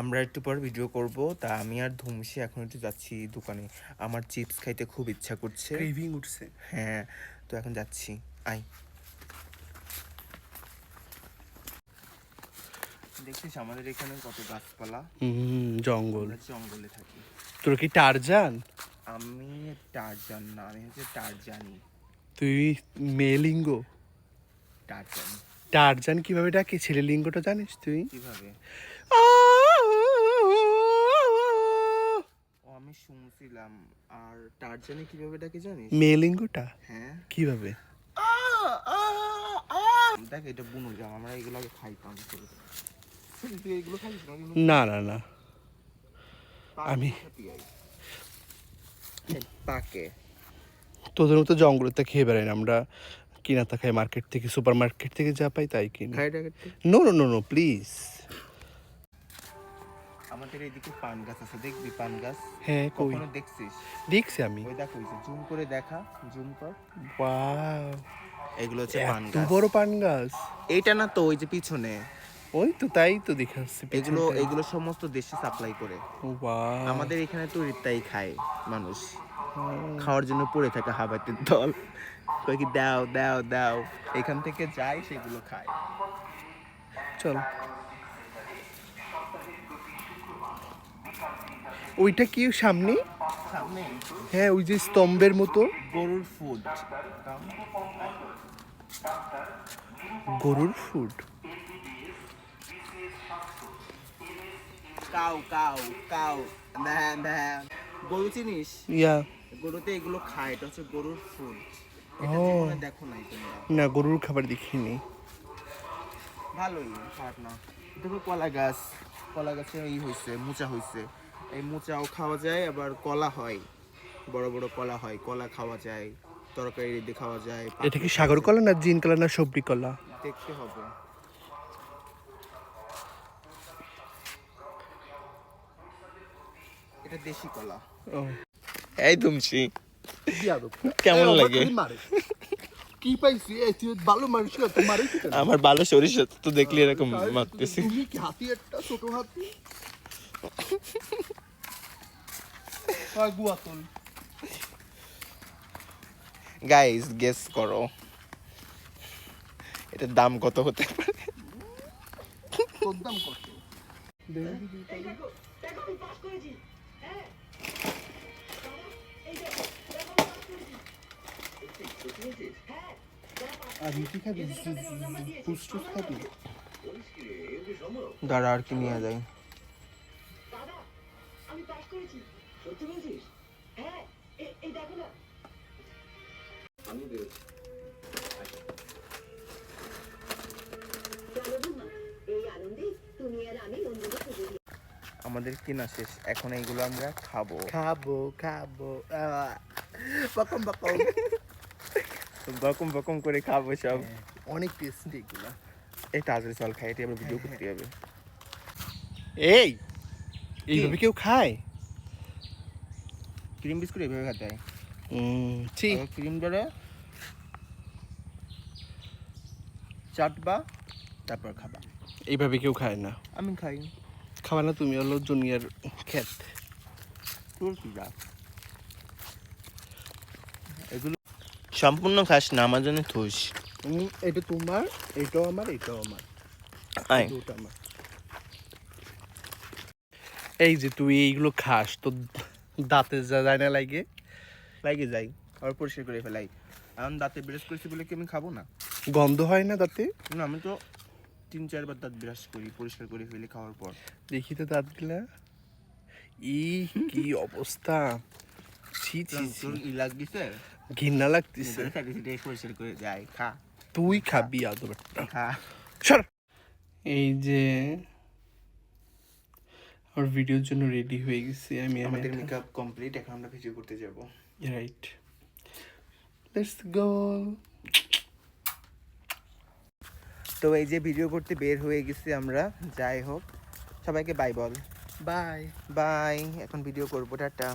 আমরা একটু পর ভিডিও করব। তা আমি আর ধুমসি এখন একটু যাচ্ছি দোকানে। আমার চিপস খাইতে খুব ইচ্ছা করছে। ক্রেভিং উঠছে। হ্যাঁ তো এখন যাচ্ছি। আই দেখছিস আমাদের এখানে কত গাছপালা? হুম জঙ্গল। জঙ্গলে থাকি। তোর কি টারজান? আমি টারজান না আমি হচ্ছে টারজানি। তুই মেলিঙ্গ টারজান। টারজান কীভাবে ডাকে? ছেলে লিঙ্গটা জানিস তুই? কীভাবে? আমি শুনছিলাম। আর টারজানি কীভাবে ডাকে জানিস? মেলিঙ্গটা হ্যাঁ। কীভাবে? দেখ এটা বুনো জাম আমরা এগুলো আগে খাইতাম। থেকে এগুলো খাইস না না না আমি-। পাকে। তোদের মতো জঙ্গলেতে খেয়ে বেড়াই না আমরা কিনাতা খাই মার্কেট থেকে সুপার মার্কেট থেকে যা পাই তাই কিনি। No no no no please আমাদের এদিকে পান গাছ আছে দেখবি পান গাছ? হ্যাঁ কই? কখনো দেখছিস? দেখছি আমি। ওই দেখ ওই জুম করে দেখা জুম কর। ওয়াও। এগুলো হচ্ছে পান এত গাছ। বড় পান গাছ। এইটা না তো ওই যে পিছনে। ওই তো তাই তো দেখে আসছি এগুলো এগুলো সমস্ত দেশে সাপ্লাই করে। ওয়াও। আমাদের এখানে তো রিতাই খায় মানুষ। খাওয়ার জন্য পড়ে থাকে হাবাতের দল। কয় কি দাও দাও দাও। এখান থেকে যায় সেগুলো খায়। চল। ওইটা কি সামনে? সামনে। হ্যাঁ ওই যে স্তম্ভের মতো। গরুর ফুড গরুর ফুড কাউ কাউ কাউ। গরু চিনিস? ইয়া। গরুতে এগুলো খায় এটা হচ্ছে গরুর ফুড ও। দেখো তোমরা। না গরুর খাবার দেখিনি। ভালোই খারাপ না। দেখো কলা গাছ। কলা গাছে এই হয়েছে মোচা হয়েছে এই মোচাও খাওয়া যায় আবার কলা হয়। বড় বড় কলা হয় কলা খাওয়া যায় তরকারি দিয়ে খাওয়া যায় এটা কি সাগর কলা না জিন কলা না সবরি কলা? দেখতে হবে। এটা দেশি কলা। ও। এই তুমছি। কেমন লাগে? কি পাইছি? এই তুই ভালো মানুষ না? তোমার আমার ভালো সরিষা তো দেখলি এরকম মারতেছি। তুমি কি হাতি একটা? ছোট হাতি? গাইস গেস করো। এটার দাম কত হতে পারে? দাম কত? দাঁড়া আর কি নিয়ে যায় দাদা পাস করেছি। সত্যি বলছিস? হ্যাঁ এই দেখো না। আমি আমাদের কেনা শেষ। এখন এইগুলো আমরা খাব। খাব খাব। বকম বকম। বকম বকম করে খাব সব। অনেক টেস্টি এগুলা। এই তাড়াতাড়ি চল খাই এটা আবার ভিডিও করতে হবে। এই এইভাবে কেউ খায়? ক্রিম বিস্কুট এইভাবে খেতে হয়। ছি। ক্রিম ধরে চাটবা তারপর খাবা। এইভাবে কেউ খায় না। আমি খাই। খাবা না তুমি হলো জুনিয়র খ্যাত। তোর কি যা? এগুলো সম্পূর্ণ খাস না আমার জন্য থুস। এটা তোমার এটাও আমার এটাও আমার। আয়। আমার। এই যে তুই এইগুলো খাস তো দাঁতে যায় না লাগে। লাগে যাই আবার পরিষ্কার করে ফেলাই। এখন দাঁতে ব্রাশ করেছি বলে কি আমি খাব না? গন্ধ হয় না দাঁতে? না আমি তো তিন চারবার দাঁত ব্রাশ করি পরিষ্কার করে ফেলি খাওয়ার পর। দেখি তো দাঁতগুলা। ই কি অবস্থা। ছি ছি ছি। তোর ই লাগতেছে? ঘৃণা লাগতেছে। পরিষ্কার করে যাই খা। তুই খাবি খা। সর। এই যে আমার ভিডিওর জন্য রেডি হয়ে গেছি আমি আমাদের মেকআপ কমপ্লিট এখন আমরা ভিডিও করতে যাব। রাইট লেটস গো তো এই যে ভিডিও করতে বের হয়ে গেছি আমরা যাই হোক। সবাইকে বাই বল। বাই বাই এখন ভিডিও করব টাটা।